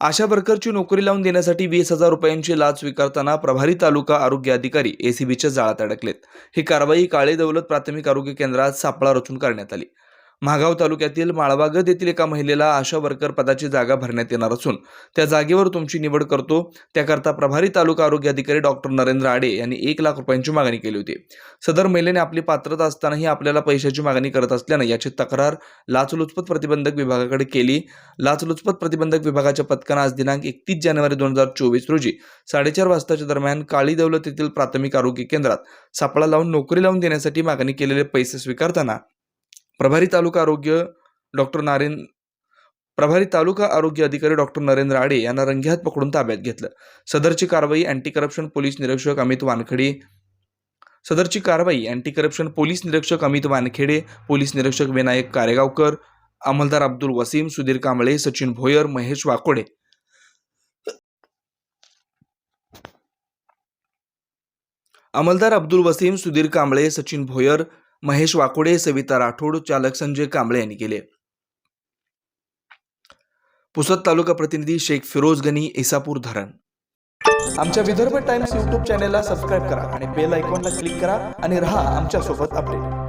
आशा वर्करची नोकरी लावून देण्यासाठी वीस हजार रुपयांची लाच स्वीकारताना प्रभारी तालुका आरोग्य अधिकारी एसीबीच्या जाळात अडकलेत. ही कारवाई काळे दौलत प्राथमिक आरोग्य केंद्रात सापळा रचून करण्यात आली. महागाव तालुक्यातील माळवागत येथील एका महिलेला आशा वर्कर पदाची जागा भरण्यात येणार असून त्या जागेवर तुमची निवड करतो. त्याकरता प्रभारी तालुका आरोग्य अधिकारी डॉक्टर नरेंद्र आडे यांनी एक लाख रुपयांची मागणी केली होती. सदर महिलेने आपली पात्रता असतानाही आपल्याला पैशाची मागणी करत असल्यानं याची तक्रार लाचलुचपत प्रतिबंधक विभागाकडे केली. लाचलुचपत प्रतिबंधक विभागाच्या पथकानं आज दिनांक एकतीस जानेवारी दोन हजार चोवीस रोजी साडेचार वाजताच्या दरम्यान काळी दौलत येथील प्राथमिक आरोग्य केंद्रात सापळा लावून नोकरी लावून देण्यासाठी मागणी केलेले पैसे स्वीकारताना प्रभारी तालुका आरोग्य डॉक्टर नारेन प्रभारी तालुका आरोग्य अधिकारी डॉक्टर नरेंद्र आडे यांना रंगेहात पकडून ताब्यात घेतलं. सदरची कारवाई अँटी करप्शन पोलीस निरीक्षक अमित वानखडे सदरची कारवाई अँटी करप्शन पोलीस निरीक्षक अमित वानखेडे पोलीस निरीक्षक विनायक कारेगावकर अंमलदार अब्दुल वसीम सुधीर कांबळे सचिन भोयर महेश वाकोडे. अंमलदार अब्दुल वसीम सुधीर कांबळे सचिन भोयर महेश वाकोडे सविता राठोड चालक संजय कांबळे यांनी केले. पुसद तालुका प्रतिनिधी शेख फिरोज गनी इसापूर धरण. आमच्या विदर्भ टाइम्स यूट्यूब चॅनेलला सबस्क्राईब करा आणि बेल आयकॉनला क्लिक करा आणि रहा आमच्यासोबत अपडेट.